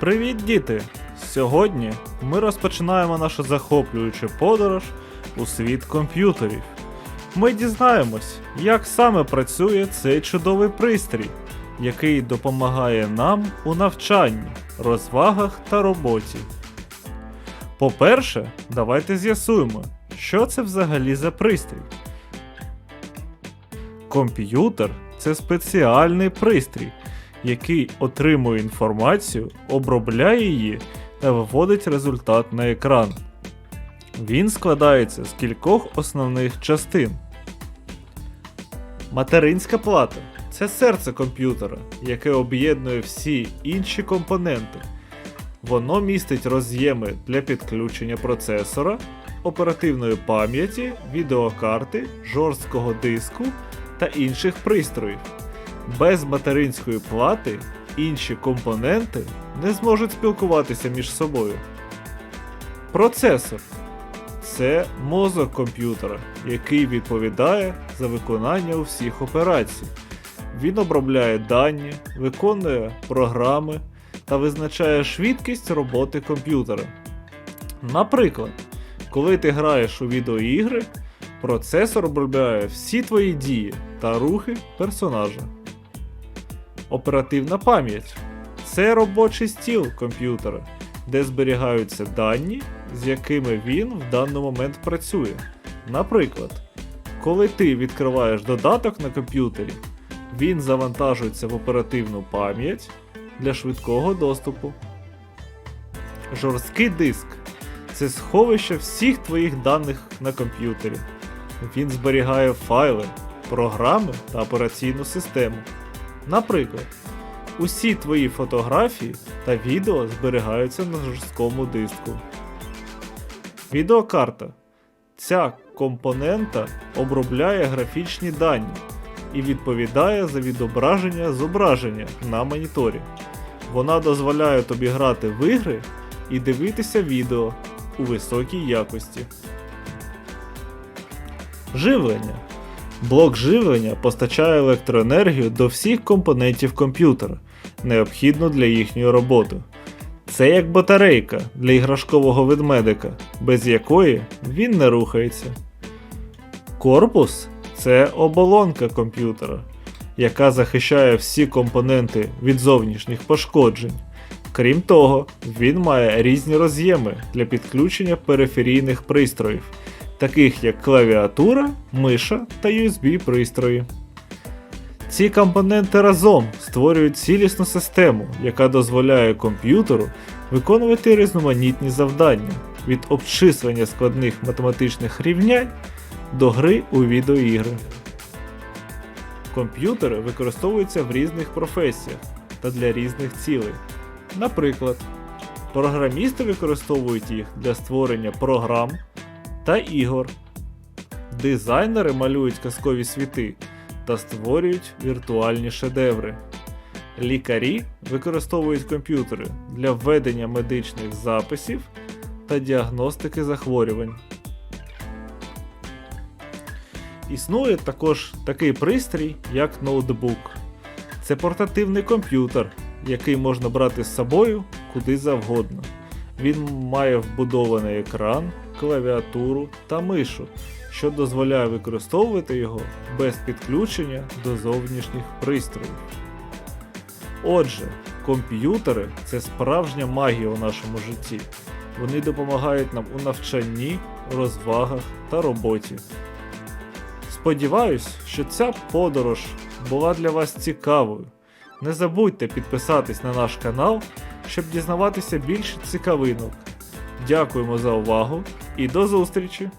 Привіт, діти! Сьогодні ми розпочинаємо нашу захоплюючу подорож у світ комп'ютерів. Ми дізнаємось, як саме працює цей чудовий пристрій, який допомагає нам у навчанні, розвагах та роботі. По-перше, давайте з'ясуємо, що це взагалі за пристрій. Комп'ютер це спеціальний пристрій, який отримує інформацію, обробляє її та виводить результат на екран. Він складається з кількох основних частин. Материнська плата це серце комп'ютера, яке об'єднує всі інші компоненти. Воно містить роз'єми для підключення процесора, оперативної пам'яті, відеокарти, жорсткого диску та інших пристроїв. Без материнської плати інші компоненти не зможуть спілкуватися між собою. Процесор це мозок комп'ютера, який відповідає за виконання усіх операцій. Він обробляє дані, виконує програми та визначає швидкість роботи комп'ютера. Наприклад, коли ти граєш у відеоігри, процесор обробляє всі твої дії та рухи персонажа. Оперативна пам'ять це робочий стіл комп'ютера, де зберігаються дані, з якими він в даний момент працює. Наприклад, коли ти відкриваєш додаток на комп'ютері, він завантажується в оперативну пам'ять для швидкого доступу. Жорсткий диск це сховище всіх твоїх даних на комп'ютері. Він зберігає файли, програми та операційну систему. Наприклад, усі твої фотографії та відео зберігаються на жорсткому диску. Відеокарта. Ця компонента обробляє графічні дані і відповідає за відображення зображення на моніторі. Вона дозволяє тобі грати в ігри і дивитися відео у високій якості. Живлення. Блок живлення постачає електроенергію до всіх компонентів комп'ютера, необхідну для їхньої роботи. Це як батарейка для іграшкового ведмедика, без якої він не рухається. Корпус це оболонка комп'ютера, яка захищає всі компоненти від зовнішніх пошкоджень. Крім того, він має різні роз'єми для підключення периферійних пристроїв, таких як клавіатура, миша та USB пристрої. Ці компоненти разом створюють цілісну систему, яка дозволяє комп'ютеру виконувати різноманітні завдання від обчислення складних математичних рівнянь до гри у відеоігри. Комп'ютери використовуються в різних професіях та для різних цілей. Наприклад, програмісти використовують їх для створення програм та ігор. Дизайнери малюють казкові світи та створюють віртуальні шедеври. Лікарі використовують комп'ютери для введення медичних записів та діагностики захворювань. Існує також такий пристрій, як ноутбук. Це портативний комп'ютер, який можна брати з собою куди завгодно. Він має вбудований екран, клавіатуру та мишу, що дозволяє використовувати його без підключення до зовнішніх пристроїв. Отже, комп'ютери це справжня магія у нашому житті. Вони допомагають нам у навчанні, розвагах та роботі. Сподіваюсь, що ця подорож була для вас цікавою. Не забудьте підписатись на наш канал, щоб дізнаватися більше цікавинок. Дякуємо за увагу і до зустрічі!